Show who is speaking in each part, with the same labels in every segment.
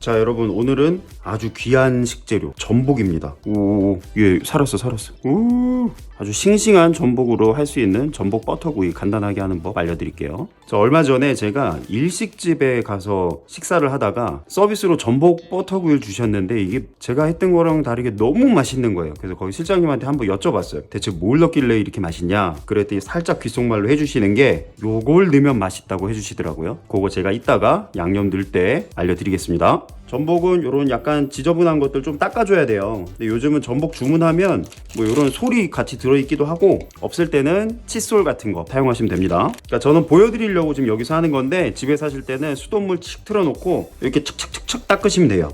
Speaker 1: 자 여러분 오늘은 아주 귀한 식재료 전복입니다. 오예 살았어 살았어. 오. 아주 싱싱한 전복으로 할 수 있는 전복 버터구이 간단하게 하는 법 알려드릴게요. 자 얼마 전에 제가 일식집에 가서 식사를 하다가 서비스로 전복 버터구이를 주셨는데 이게 제가 했던 거랑 다르게 너무 맛있는 거예요. 그래서 거기 실장님한테 한번 여쭤봤어요. 대체 뭘 넣길래 이렇게 맛있냐? 그랬더니 살짝 귓속말로 해주시는 게 요걸 넣으면 맛있다고 해주시더라고요. 그거 제가 이따가 양념 넣을 때 알려드리겠습니다 전복은 요런 약간 지저분한 것들 좀 닦아줘야 돼요 근데 요즘은 전복 주문하면 뭐 요런 솔이 같이 들어있기도 하고 없을 때는 칫솔 같은 거 사용하시면 됩니다 그러니까 저는 보여드리려고 지금 여기서 하는 건데 집에 사실 때는 수돗물 칙 틀어놓고 이렇게 척척척척 닦으시면 돼요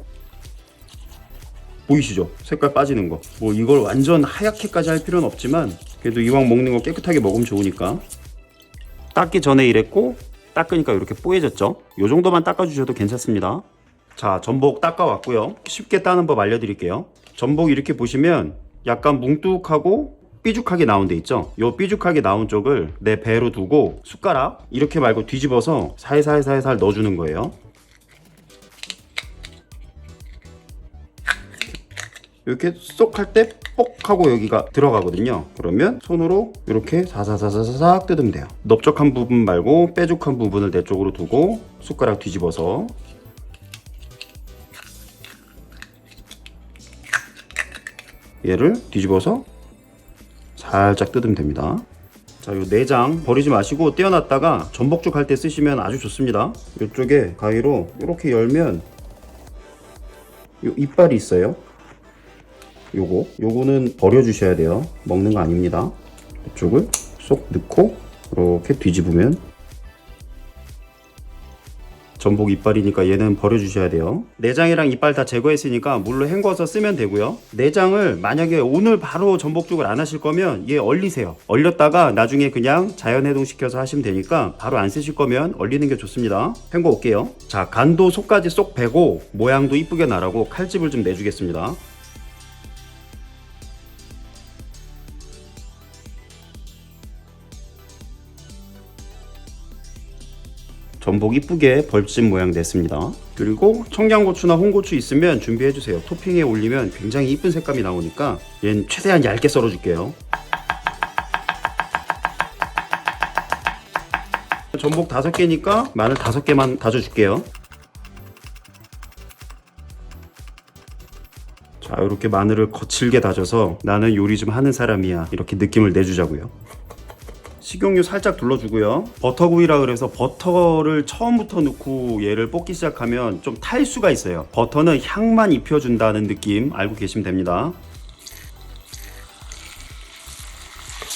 Speaker 1: 보이시죠? 색깔 빠지는 거. 뭐 이걸 완전 하얗게까지 할 필요는 없지만 그래도 이왕 먹는 거 깨끗하게 먹으면 좋으니까. 닦기 전에 이랬고 닦으니까 이렇게 뽀얘졌죠? 요 정도만 닦아주셔도 괜찮습니다. 자, 전복 닦아왔고요. 쉽게 따는 법 알려드릴게요. 전복 이렇게 보시면 약간 뭉뚝하고 삐죽하게 나온 데 있죠? 요 삐죽하게 나온 쪽을 내 배로 두고 숟가락 이렇게 말고 뒤집어서 살살살살 넣어주는 거예요. 이렇게 쏙 할 때 뽁 하고 여기가 들어가거든요. 그러면 손으로 이렇게 사사사사삭 뜯으면 돼요. 넓적한 부분 말고 뾰족한 부분을 내 쪽으로 두고 숟가락 뒤집어서 얘를 뒤집어서 살짝 뜯으면 됩니다. 자, 요 내장 버리지 마시고 떼어놨다가 전복죽 할 때 쓰시면 아주 좋습니다. 이쪽에 가위로 이렇게 열면 요 이빨이 있어요. 요거 요거는 버려 주셔야 돼요 먹는 거 아닙니다 이쪽을 쏙 넣고 이렇게 뒤집으면 전복 이빨이니까 얘는 버려 주셔야 돼요. 내장이랑 이빨 다 제거했으니까 물로 헹궈서 쓰면 되고요. 내장을 만약에 오늘 바로 전복죽을 안 하실 거면 얘 얼리세요. 얼렸다가 나중에 그냥 자연 해동시켜서 하시면 되니까 바로 안 쓰실 거면 얼리는 게 좋습니다. 헹궈 올게요. 자 간도 속까지 쏙 빼고 모양도 이쁘게 나라고 칼집을 좀 내주겠습니다 전복 이쁘게 벌집 모양 냈습니다. 그리고 청양고추나 홍고추 있으면 준비해 주세요. 토핑에 올리면 굉장히 이쁜 색감이 나오니까 얘는 최대한 얇게 썰어 줄게요. 전복 다섯 개니까 마늘 다섯 개만 다져 줄게요. 자, 이렇게 마늘을 거칠게 다져서 나는 요리 좀 하는 사람이야. 이렇게 느낌을 내주자고요. 식용유 살짝 둘러주고요. 버터구이라 그래서 버터를 처음부터 넣고 얘를 볶기 시작하면 좀 탈 수가 있어요. 버터는 향만 입혀준다는 느낌 알고 계시면 됩니다.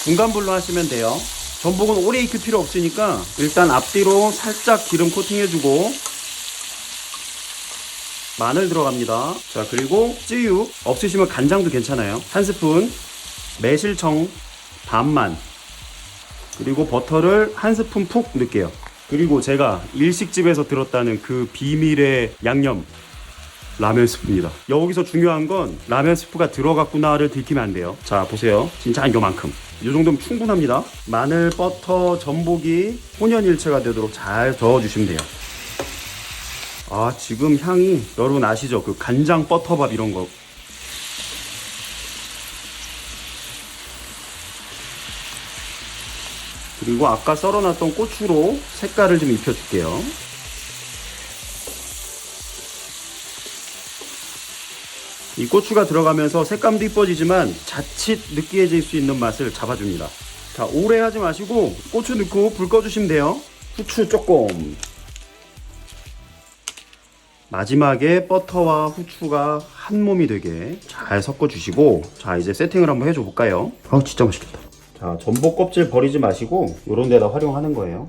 Speaker 1: 중간불로 하시면 돼요. 전복은 오래 익힐 필요 없으니까 일단 앞뒤로 살짝 기름 코팅해주고 마늘 들어갑니다. 자 그리고 찌유 없으시면 간장도 괜찮아요. 한 스푼 매실청 반만 그리고 버터를 한 스푼 푹 넣을게요. 그리고 제가 일식집에서 들었다는 그 비밀의 양념 라면 스프입니다. 여기서 중요한 건 라면 스프가 들어갔구나를 들키면 안 돼요. 자 보세요. 진짜 이거만큼. 이 정도면 충분합니다. 마늘, 버터, 전복이 혼연일체가 되도록 잘 저어주시면 돼요. 아 지금 향이 여러분 아시죠? 그 간장 버터밥 이런 거 그리고 아까 썰어놨던 고추로 색깔을 좀 입혀줄게요. 이 고추가 들어가면서 색감도 이뻐지지만 자칫 느끼해질 수 있는 맛을 잡아줍니다. 자, 오래 하지 마시고 고추 넣고 불 꺼주시면 돼요. 후추 조금. 마지막에 버터와 후추가 한 몸이 되게 잘 섞어주시고 자 이제 세팅을 한번 해줘 볼까요? 아 진짜 맛있겠다. 자 전복 껍질 버리지 마시고 이런 데다 활용하는 거예요.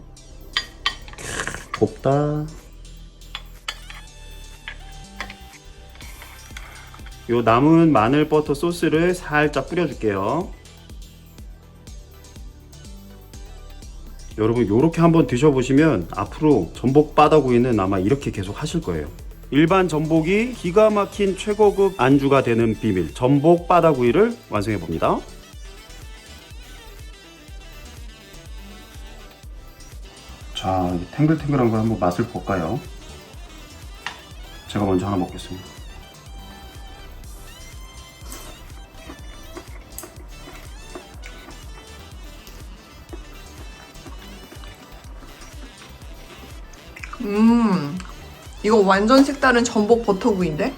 Speaker 1: 크, 곱다. 요 남은 마늘 버터 소스를 살짝 뿌려줄게요. 여러분 요렇게 한번 드셔보시면 앞으로 전복 바다구이는 아마 이렇게 계속 하실 거예요. 일반 전복이 기가 막힌 최고급 안주가 되는 비밀 전복 바다구이를 완성해 봅니다. 자, 이 탱글탱글한 거 한번 맛을 볼까요? 제가 먼저 하나 먹겠습니다.
Speaker 2: 음, 이거 완전 색다른 전복 버터구이인데?